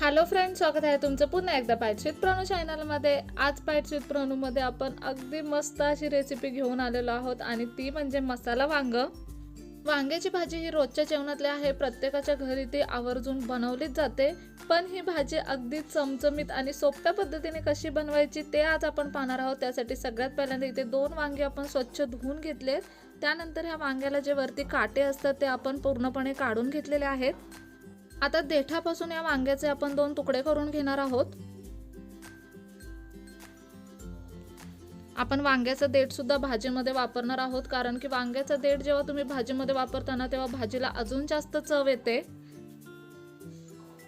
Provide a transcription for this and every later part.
Hello friend स्वागत आहे तुमचं पुन्हा एकदा पायचित प्रणू चॅनलमध्ये आज पायचित प्रणूमध्ये आपण अगदी मस्त अशी रेसिपी घेऊन आलेलो आहोत आणि ती म्हणजे मसाला वांग. वांग्याची भाजी ही रोजच्या जेवणातली आहे. प्रत्येकाच्या घरी ती आवर्जून बनवलीच जाते. पण ही भाजी अगदी चमचमीत आणि सोप्या पद्धतीने कशी बनवायची ते आज आपण पाहणार आहोत. त्यासाठी सगळ्यात पहिल्यांदा इथे दोन वांगे आपण स्वच्छ धुवून घेतलेत. त्यानंतर ह्या वांग्याला जे वरती काटे असतात ते आपण पूर्णपणे काढून घेतलेले आहेत. आता देठापासून या वांग्याचे आपण दोन तुकडे करून घेणार आहोत. आपण वांग्याचं देठ सुद्धा भाजीमध्ये वापरणार आहोत कारण की वांग्याचं देठ जेव्हा तुम्ही भाजीमध्ये वापरताना तेव्हा भाजीला अजून जास्त चव येते.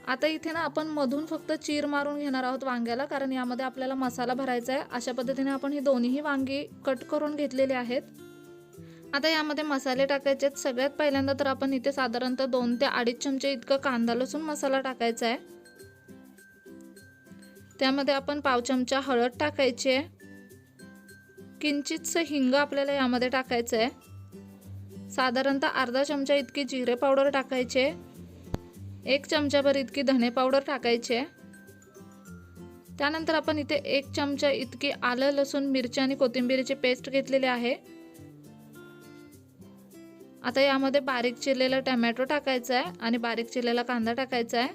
आता इथे ना आपण मधून फक्त चीर मारून घेणार आहोत वांग्याला कारण यामध्ये आपल्याला मसाला भरायचा आहे. अशा पद्धतीने आपण ही दोन्ही वांगी कट करून घेतलेली आहेत. आता यामध्ये मसाले टाकायचे आहेत. सगळ्यात पहिल्यांदा तर आपण इथे साधारणतः दोन ते अडीच चमचे इतकं कांदा लसूण मसाला टाकायचा आहे. त्यामध्ये आपण पाव चमचा हळद टाकायची आहे. किंचितसं हिंग आपल्याला यामध्ये टाकायचं आहे. साधारणतः अर्धा चमचा इतकी जिरे पावडर टाकायचे एक चमचाभर इतकी धणे पावडर टाकायची आहे. त्यानंतर आपण इथे एक चमचा इतकी आलं लसूण मिरची आणि कोथिंबीरीची पेस्ट घेतलेली आहे. आता यामध्ये बारीक चिरलेला टमॅटो टाकायचा आहे आणि बारीक चिरलेला कांदा टाकायचा आहे.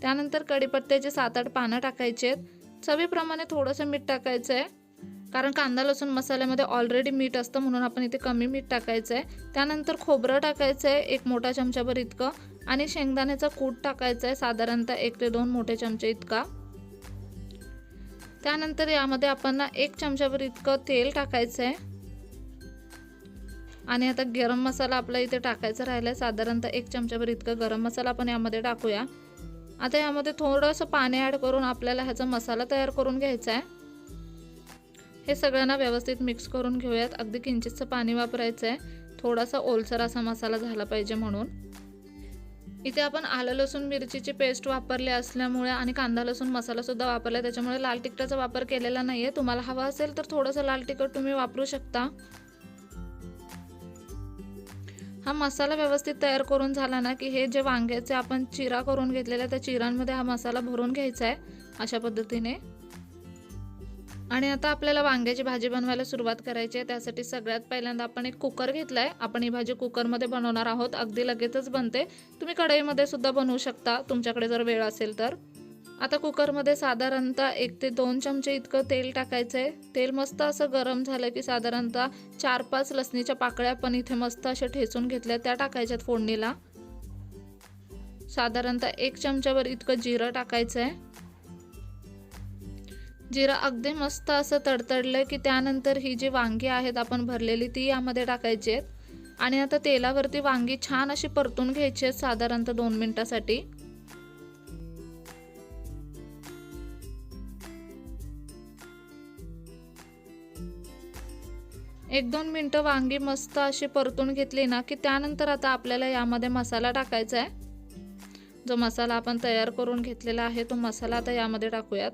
त्यानंतर कढीपत्त्याचे सात आठ पानं टाकायचे आहेत. चवीप्रमाणे थोडंसं मीठ टाकायचं आहे. कारण कांदा लसूण मसाल्यामध्ये ऑलरेडी मीठ असतं म्हणून आपण इथे कमी मीठ टाकायचं आहे. त्यानंतर खोबरं टाकायचं आहे एक मोठा चमचाभर इतकं. आणि शेंगदाण्याचा कूट टाकायचा आहे साधारणतः एक ते दोन मोठे चमचे इतका. त्यानंतर यामध्ये आपण एक चमचाभर इतकं तेल टाकायचं आहे. आणि आता गरम मसाला आपला इथे टाकायचा राहिला आहे साधारणतः एक चमच्याभर इतकं गरम मसाला आपण यामध्ये टाकूया. आता यामध्ये थोडंसं पाणी ॲड करून आपल्याला ह्याचा मसाला तयार करून घ्यायचा आहे. हे सगळ्यांना व्यवस्थित मिक्स करून घेऊयात. अगदी किंचितचं पाणी वापरायचं आहे थोडासा ओलसर असा मसाला झाला पाहिजे म्हणून. इथे आपण आलं लसूण मिरचीची पेस्ट वापरली असल्यामुळे आणि कांदा लसूण मसालासुद्धा वापरला त्याच्यामुळे लाल तिखटाचा वापर केलेला नाही आहे तुम्हाला हवा असेल तर थोडंसं लाल तिखट तुम्ही वापरू शकता. हा मसाला व्यवस्थित तयार करून झाला ना की हे जे वांग्याचे आपण चिरा करून घेतलेला त्या चिरांमध्ये हा मसाला भरून घ्यायचा आहे अशा पद्धतीने. आणि आता आपल्याला वांग्याची भाजी बनवायला सुरुवात करायची आहे. त्यासाठी सगळ्यात पहिल्यांदा आपण एक कुकर घेतला आहे आपण ही भाजी कुकरमध्ये बनवणार आहोत. अगदी लगेचच बनते. तुम्ही कढईमध्ये सुद्धा बनवू शकता. तुमच्याकडे जर वेळ असेल तर. आता कुकरमध्ये साधारणतः एक ते दोन चमचे इतकं तेल टाकायचं आहे तेल मस्त असं गरम झालं की साधारणतः चार पाच लसणीच्या पाकळ्या पण इथे मस्त अशा ठेचून घेतल्या त्या टाकायच्यात फोडणीला. साधारणतः एक चमच्यावर इतकं जिरं टाकायचं आहे जिरं अगदी मस्त असं तडतडलं की त्यानंतर ही जी वांगी आहेत आपण भरलेली ती यामध्ये टाकायची आहेत. आणि आता तेलावरती वांगी छान अशी परतून घ्यायची आहेत साधारणतः दोन मिनटासाठी. एक दोन मिनटं वांगी मस्त अशी परतून घेतली ना की त्यानंतर आता आपल्याला यामध्ये मसाला टाकायचा आहे जो मसाला आपण तयार करून घेतलेला आहे तो मसाला आता यामध्ये टाकूयात.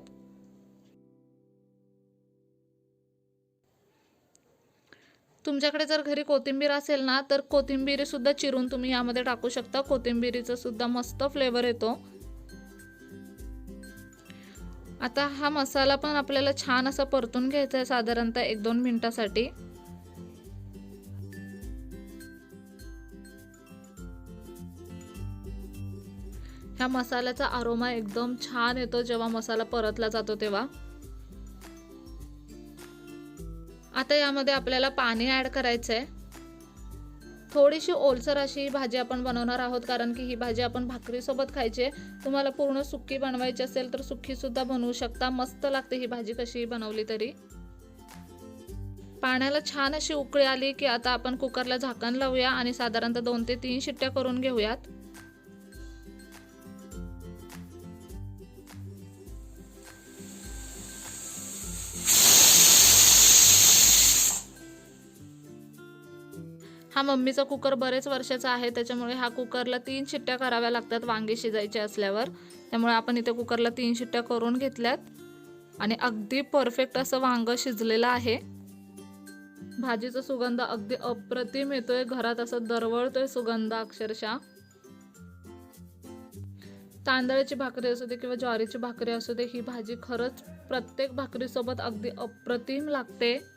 तुमच्याकडे जर घरी कोथिंबीर असेल ना तर कोथिंबीरीसुद्धा चिरून तुम्ही यामध्ये टाकू शकता. कोथिंबीरीचा सुद्धा मस्त फ्लेवर येतो. आता हा मसाला पण आपल्याला छान असा परतून घ्यायचा आहे साधारणतः एक दोन मिनटासाठी. ह्या मसाल्याचा आरोमा एकदम छान येतो जेव्हा मसाला परतला जातो तेव्हा. आता यामध्ये आपल्याला पाणी ॲड करायचं आहे थोडीशी ओलसर अशी ही भाजी आपण बनवणार आहोत कारण की ही भाजी आपण भाकरीसोबत खायची आहे. तुम्हाला पूर्ण सुक्की बनवायची असेल तर सुक्कीसुद्धा बनवू शकता. मस्त लागते ही भाजी कशी बनवली तरी. पाण्याला छान अशी उकळी आली की आता आपण कुकरला झाकण लावूया आणि साधारणतः दोन ते तीन शिट्ट्या करून घेऊयात. हा मम्मीचा कुकर बरेच वर्षाचा आहे त्याच्यामुळे हा कुकरला तीन शिट्ट्या कराव्या लागतात वांगे शिजायचे असल्यावर. त्यामुळे आपण इथे कुकरला तीन शिट्ट्या करून घेतल्यात. आणि अगदी परफेक्ट असं वांगं शिजलेलं आहे. भाजीचा सुगंध अगदी अप्रतिम येतोय घरात असं दरवळतोय सुगंध अक्षरशः. तांदळाची भाकरी असू दे किंवा ज्वारीची भाकरी असू दे ही भाजी खरंच प्रत्येक भाकरीसोबत अगदी अप्रतिम लागते.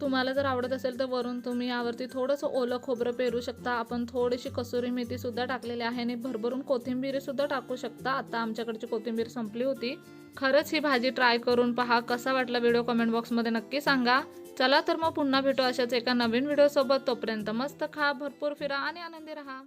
तुम्हाला जर आवडत असेल तर वरून तुम्ही यावरती थोडंसं ओलं खोबरं पेरू शकता. आपण थोडीशी कसुरी मेथी सुद्धा टाकलेली आहे आणि भरभरून कोथिंबीर सुद्धा टाकू शकता. आता आमच्याकडची कोथिंबीर संपली होती. खरंच ही भाजी ट्राय करून पहा. कसा वाटला व्हिडिओ कमेंट बॉक्समध्ये नक्की सांगा. चला तर मग पुन्हा भेटू अशाच एका नवीन व्हिडिओसोबत. तोपर्यंत मस्त खा भरपूर फिरा आणि आनंदी राहा.